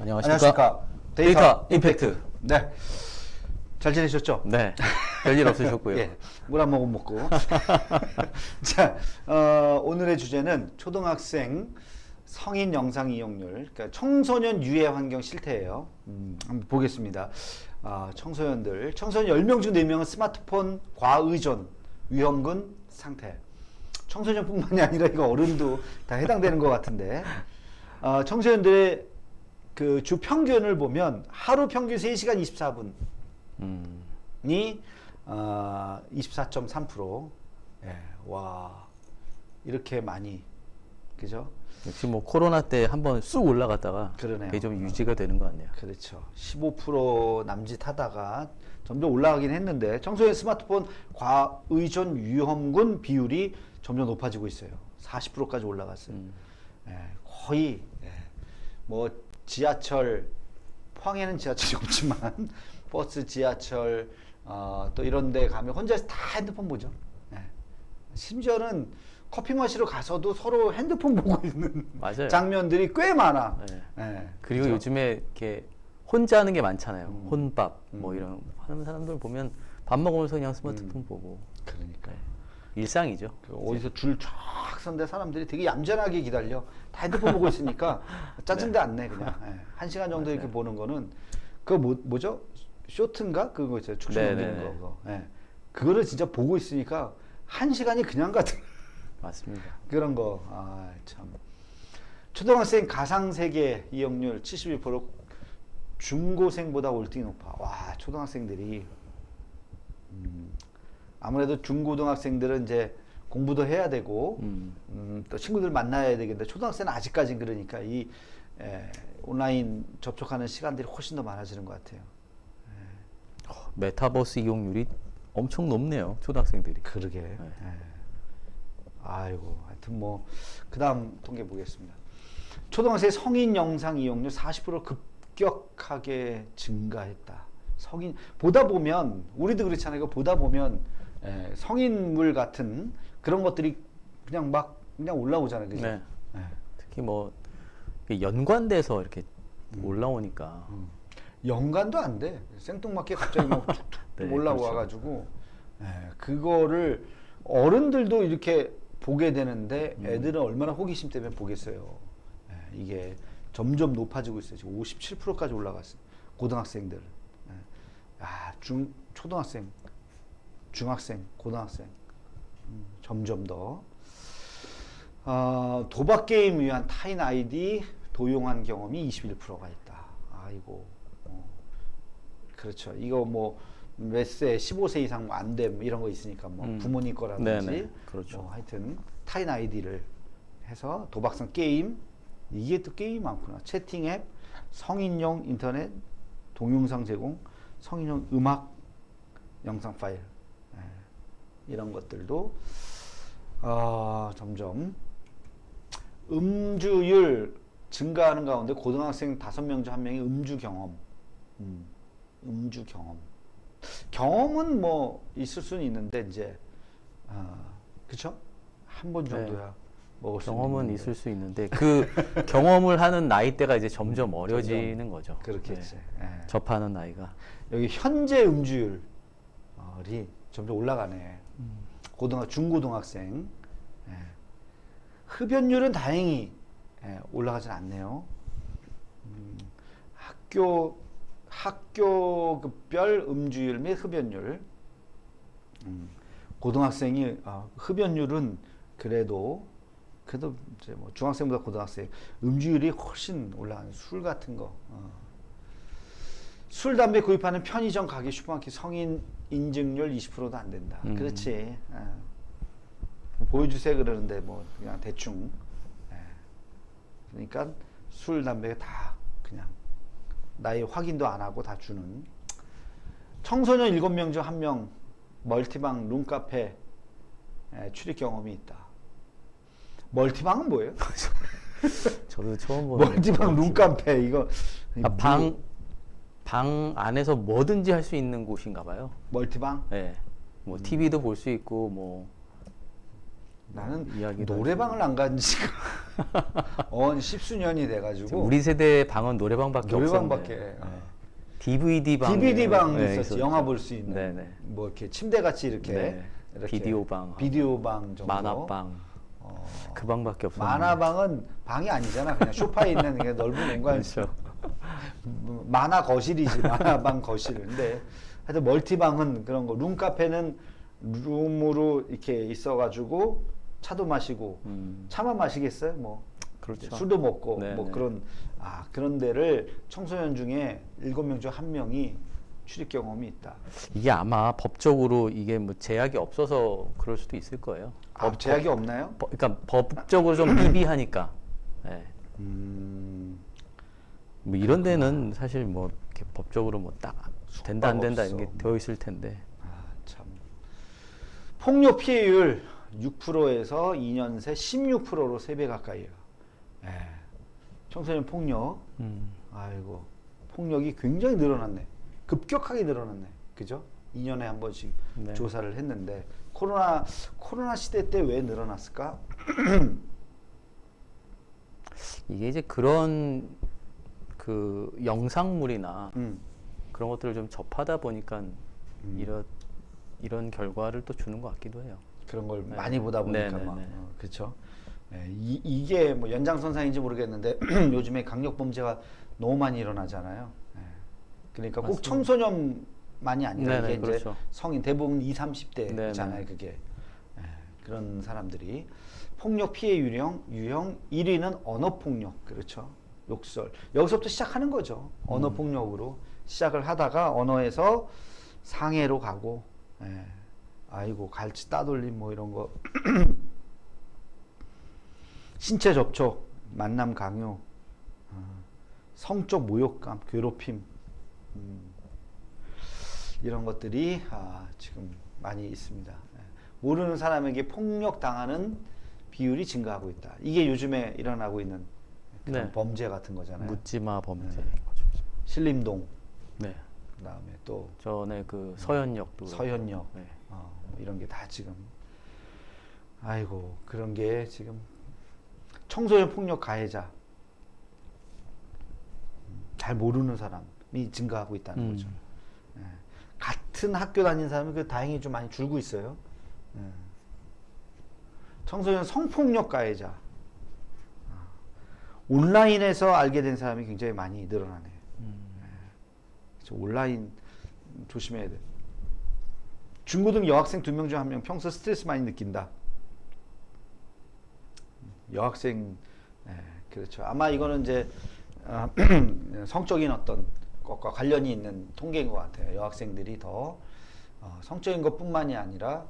안녕하십니까. 안녕하십니까. 데이터. 임팩트. 네. 잘 지내셨죠? 네. 별일 없으셨고요. 예. 물 한 모금 먹고. 자, 어, 오늘의 주제는 초등학생 성인 영상 이용률, 그러니까 청소년 유해 환경 실태예요. 음, 한번 보겠습니다. 아, 청소년들, 청소년 10명 중 4명은 스마트폰 과의존, 위험군 상태. 청소년뿐만이 아니라 이거 어른도 다 해당되는 것 같은데. 어, 청소년들의 그 주 평균을 보면 하루 평균 3시간 24분. 음, 이 어, 24.3%. 예, 와 이렇게 많이 그죠? 역시 뭐 코로나 때 한번 쑥 올라갔다가 그러네요. 좀 유지가 되는 것 같네요. 그렇죠. 15% 남짓 하다가 점점 올라가긴 했는데 청소년 스마트폰 과의존 위험군 비율이 점점 높아지고 있어요. 40%까지 올라갔어요. 음. 예, 거의 예, 뭐 지하철 포항에는 지하철이 없지만 버스, 지하철 어, 또 이런 데 가면 혼자서 다 핸드폰 보죠. 예. 심지어는 커피 마시러 가서도 서로 핸드폰 보고 있는 맞아요. 장면들이 꽤 많아. 네. 예, 그리고 그죠? 요즘에 이렇게 혼자 하는 게 많잖아요. 음. 혼밥 뭐 이런 하는 사람들 보면 밥 먹으면서 그냥 음. 스마트폰 보고 그러니까 네. 일상이죠. 그 어디서 줄 쫙 선데 사람들이 되게 얌전하게 기다려. 다 핸드폰 보고 있으니까 짜증도 안 내 그냥. 예. 한 시간 정도 이렇게 보는 거는 그거 뭐, 뭐죠? 쇼트인가? 그거 있어요. 축구 네, 넘기는 네, 거 네. 그거. 예. 그거를 진짜 보고 있으니까 한 시간이 그냥 같은 맞습니다. 그런 거. 아 참. 초등학생 가상 세계 이용률 72% 중고생보다 월등히 높아. 와 초등학생들이. 음, 아무래도 중고등학생들은 이제 공부도 해야 되고 음. 음, 또 친구들 만나야 되겠는데 초등학생은 아직까지는 그러니까 이 에, 온라인 접촉하는 시간들이 훨씬 더 많아지는 것 같아요. 어, 메타버스 이용률이 엄청 높네요. 초등학생들이. 그러게. 예. 아이고, 하여튼 뭐 그다음 통계 보겠습니다. 초등학생 성인 영상 이용률 40% 급격하게 증가했다. 성인 보다 보면 우리도 그렇잖아요. 보다 보면 예, 성인물 같은 그런 것들이 그냥 막 그냥 올라오잖아요. 그죠? 네. 예. 특히 뭐 연관돼서 이렇게 음. 올라오니까 연관도 안 돼. 생뚱맞게 갑자기 막 툭툭 네, 올라와가지고 예, 그거를 어른들도 이렇게 보게 되는데 음. 애들은 얼마나 호기심 때문에 보겠어요. 예, 이게 점점 높아지고 있어요. 지금 57%까지 올라갔어요. 고등학생들. 예. 아, 중 초등학생, 중학생, 고등학생 음, 점점 더 어, 도박 게임 위한 타인 아이디 도용한 경험이 21%가 있다. 아이고. 어. 그렇죠. 이거 뭐 몇 세, 15세 이상 뭐안 돼, 뭐 이런 거 있으니까 뭐 음. 부모님 거라든지 네네, 그렇죠. 뭐 하여튼 타인 아이디를 해서 도박성 게임 이게 또 게임이 많구나. 채팅 앱, 성인용 인터넷, 동영상 제공, 성인용 음악, 영상 파일 예, 이런 것들도 어, 점점 음주율 증가하는 가운데 고등학생 다섯 명중한 명이 음주 경험, 음, 음주 경험. 경험은 뭐 있을 수는 있는데 이제 아, 그쵸? 한 번 정도야 먹을 수 네. 경험은 있을 수 있는데 그 경험을 하는 나이대가 이제 점점 어려지는 거죠. 그렇겠지. 네. 예. 접하는 나이가. 여기 현재 음주율이 점점 올라가네. 음. 고등학 중고등학생 예. 흡연율은 다행히 예, 올라가진 않네요. 음, 학교 학교별 음주율 및 흡연율. 음, 고등학생이 아, 흡연율은 그래도 그래도 이제 뭐 중학생보다 고등학생 음주율이 훨씬 올라가는 술 같은 거. 어. 술, 담배 구입하는 편의점, 가게, 슈퍼마켓 성인 인증률 20%도 안 된다. 음. 그렇지. 어. 보여주세요 그러는데 뭐 그냥 대충. 예. 그러니까 술, 담배 다 그냥 나이 확인도 안 하고 다 주는. 청소년 7명 중 1명 멀티방 룸카페 예, 출입 경험이 있다. 멀티방은 뭐예요? 저도 처음 보는. 멀티방 룸카페 이거 아, 방, 방 안에서 뭐든지 할 수 있는 곳인가 봐요. 멀티방? 네. 뭐 음. TV도 볼 수 있고 뭐 나는 이야기도 노래방을 안 간 지가 언 십수년이 돼가지고 우리 세대 방은 노래방밖에 노래방밖에, 없었는데. 아. 네. DVD 방. DVD 방 네, 있었지 있었죠. 영화 볼 수 있는 네 네. 뭐 이렇게 침대 같이 이렇게, 네. 이렇게 비디오 방. 비디오 방 정도 만화방. 어, 그 방밖에 없었는데. 만화방은 방이 아니잖아 그냥 소파에 있는 그냥 넓은 공간 그렇죠. 뭐, 만화 거실이지 만화방 거실 근데 하여튼 멀티방은 그런 거 룸 카페는 룸으로 이렇게 있어가지고 차도 마시고 음. 차만 마시겠어요 뭐 그렇죠. 술도 먹고 네, 뭐 네. 그런 아 그런 데를 청소년 중에 일곱 명 중 한 명이 출입 경험이 있다. 이게 아마 법적으로 이게 뭐 제약이 없어서 그럴 수도 있을 거예요. 법 제약이 없나요? 법- 그러니까 법적으로 좀 미비하니까. 네. 음, 뭐 이런 데는 사실 뭐 이렇게 법적으로 뭐 딱 된다 안 된다 이런 게 없어. 되어 있을 텐데. 아, 참. 폭력 피해율 6%에서 2년 새 16%로 3배 가까이요. 예. 청소년 폭력. 음. 아이고. 폭력이 굉장히 늘어났네. 급격하게 늘어났네. 그죠? 2년에 한 번씩 네. 조사를 했는데 코로나 코로나 시대 때 왜 늘어났을까? 이게 이제 그런 그 영상물이나 음. 그런 것들을 좀 접하다 보니까 이런 이런 결과를 또 주는 것 같기도 해요. 그런 걸 네. 많이 보다 보니까 네, 네, 막 네. 어, 그렇죠. 예, 이, 이게 뭐 연장선상인지 모르겠는데 요즘에 강력 범죄가 너무 많이 일어나잖아요. 예. 그러니까 꼭 맞습니다. 청소년만이 아니라 네, 네, 이게 이제 그렇죠. 성인 대부분 20, 네, 30대잖아요. 네. 그게 예, 그런 사람들이 폭력 피해 유형 유형 1위는 언어 폭력 그렇죠. 욕설 여기서부터 시작하는 거죠. 언어 음. 폭력으로 시작을 하다가 언어에서 상해로 가고 예. 아이고 갈치 따돌림 뭐 이런 거 신체 접촉 만남 강요 어, 성적 모욕감 괴롭힘 음, 이런 것들이 아, 지금 많이 있습니다 예. 모르는 사람에게 폭력 당하는 비율이 증가하고 있다 이게 요즘에 일어나고 있는 네. 범죄 같은 거잖아요 묻지마 네. 거죠. 신림동 네. 그다음에 또 전에 그 서현역도 서현역 네. 어, 뭐 이런 게 다 지금 아이고 그런 게 지금 청소년 폭력 가해자 음, 잘 모르는 사람이 증가하고 있다는 음. 거죠. 예. 같은 학교 다니는 사람이 그 다행히 좀 많이 줄고 있어요. 예. 청소년 성폭력 가해자 아, 온라인에서 알게 된 사람이 굉장히 많이 늘어나네요. 음. 온라인 조심해야 돼. 중고등 여학생 두 명 중 한 명 평소 스트레스 많이 느낀다. 여학생, 예, 그렇죠. 아마 이거는 이제 어, 성적인 어떤 것과 관련이 있는 통계인 것 같아요. 여학생들이 더 어, 성적인 것뿐만이 아니라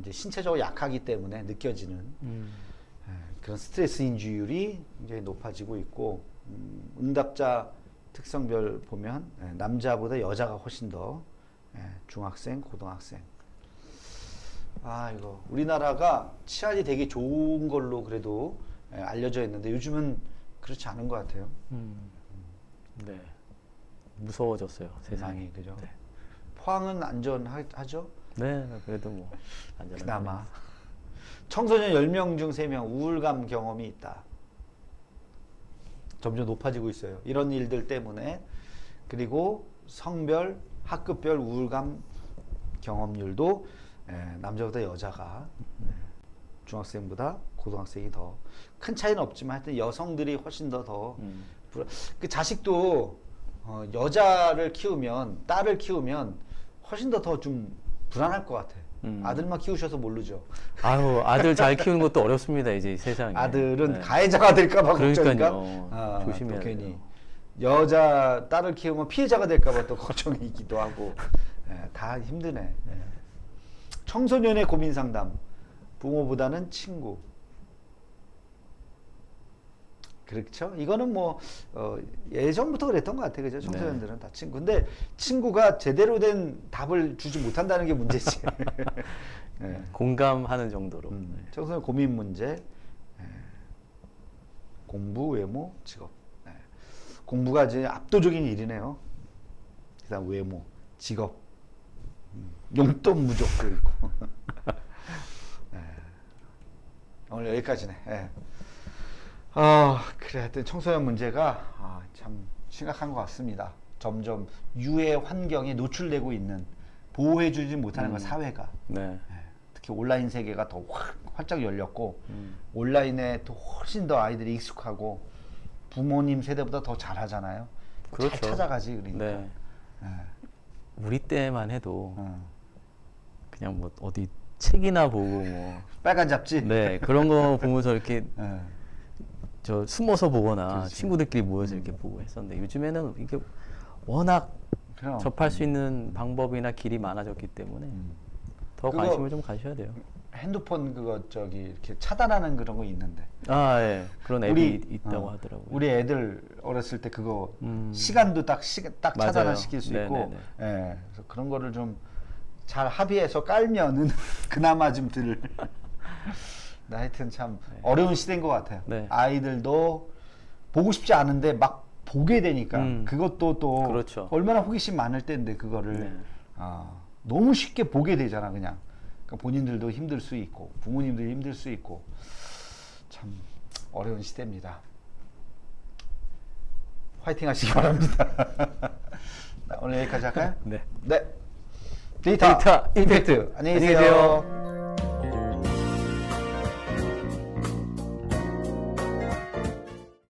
이제 신체적으로 약하기 때문에 느껴지는 음. 예, 그런 스트레스 인지율이 굉장히 높아지고 있고 음, 응답자 특성별 보면 예, 남자보다 여자가 훨씬 더 예, 중학생, 고등학생. 아 이거 우리나라가 치안이 되게 좋은 걸로 그래도 예, 알려져 있는데 요즘은 그렇지 않은 것 같아요. 음. 네. 무서워졌어요 세상이. 세상이 그죠? 네. 포항은 안전하죠? 네, 그래도 뭐 안전한 그나마 청소년 10명 중 3명 우울감 경험이 있다. 점점 높아지고 있어요. 이런 일들 때문에 그리고 성별, 학급별 우울감 경험률도 예, 남자보다 여자가 예, 중학생보다 고등학생이 더 큰 차이는 없지만 하여튼 여성들이 훨씬 더더 음. 불- 그 자식도 어, 여자를 키우면 딸을 키우면 훨씬 더 더 좀 불안할 것 같아. 음. 아들만 키우셔서 모르죠. 아유 아들 잘 키우는 것도 어렵습니다 이제 이 세상에. 아들은 네. 가해자가 될까봐 걱정이니까 그러니까요. 아, 조심해야 또 괜히 돼요. 여자 딸을 키우면 피해자가 될까봐 또 걱정이기도 하고 예, 다 힘드네. 예. 청소년의 고민 상담 부모보다는 친구. 그렇죠. 이거는 뭐 어, 예전부터 그랬던 것 같아요. 그죠? 청소년들은 다 친구. 근데 친구가 제대로 된 답을 주지 못한다는 게 문제지. 예. 공감하는 정도로. 음, 네. 청소년 고민 문제, 예. 공부, 외모, 직업. 예. 공부가 이제 압도적인 일이네요. 그다음 외모, 직업, 음, 용돈 무족도 있고. 예. 오늘 여기까지네. 예. 아 그래 하여튼 청소년 문제가 아, 참 심각한 것 같습니다. 점점 유해 환경에 노출되고 있는 보호해주지 못하는 것 사회가 네. 예, 특히 온라인 세계가 더 확 활짝 열렸고 음. 온라인에 또 훨씬 더 아이들이 익숙하고 부모님 세대보다 더 잘하잖아요. 그렇죠. 잘 찾아가지 그러니까. 네. 예, 우리 때만 해도 어. 그냥 뭐 어디 책이나 보고 뭐 빨간 잡지. 네, 그런 거 보면서 이렇게 예. 저 숨어서 보거나 그렇지. 친구들끼리 모여서 이렇게 보고 했었는데 요즘에는 이게 워낙 그럼. 접할 수 있는 방법이나 길이 많아졌기 때문에 음. 더 그거- 관심을 좀 가셔야 돼요. 핸드폰 그거 저기 이렇게 차단하는 그런 거 있는데. 아, 예. 그런 앱이 우리 있다고 어, 하더라고요. 우리 애들 어렸을 때 그거 음. 시간도 딱 시간 딱 맞아요. 차단을 시킬 수 있고, 네네네. 예, 그래서 그런 거를 좀 잘 합의해서 깔면은 그나마 좀 들. 나 하여튼 참 어려운 시대인 것 같아요. 네. 아이들도 보고 싶지 않은데 막 보게 되니까 음. 그것도 또 그렇죠. 얼마나 호기심 많을 때인데 그거를 네. 아, 너무 쉽게 보게 되잖아 그냥. 그러니까 본인들도 힘들 수 있고 부모님들 힘들 수 있고 참 어려운 시대입니다. 화이팅 하시기 바랍니다. 나 오늘 여기까지 할까요? 네. 네. 데이터, 데이터 임팩트. 임팩트. 안녕히 안녕히 계세요. 계세요.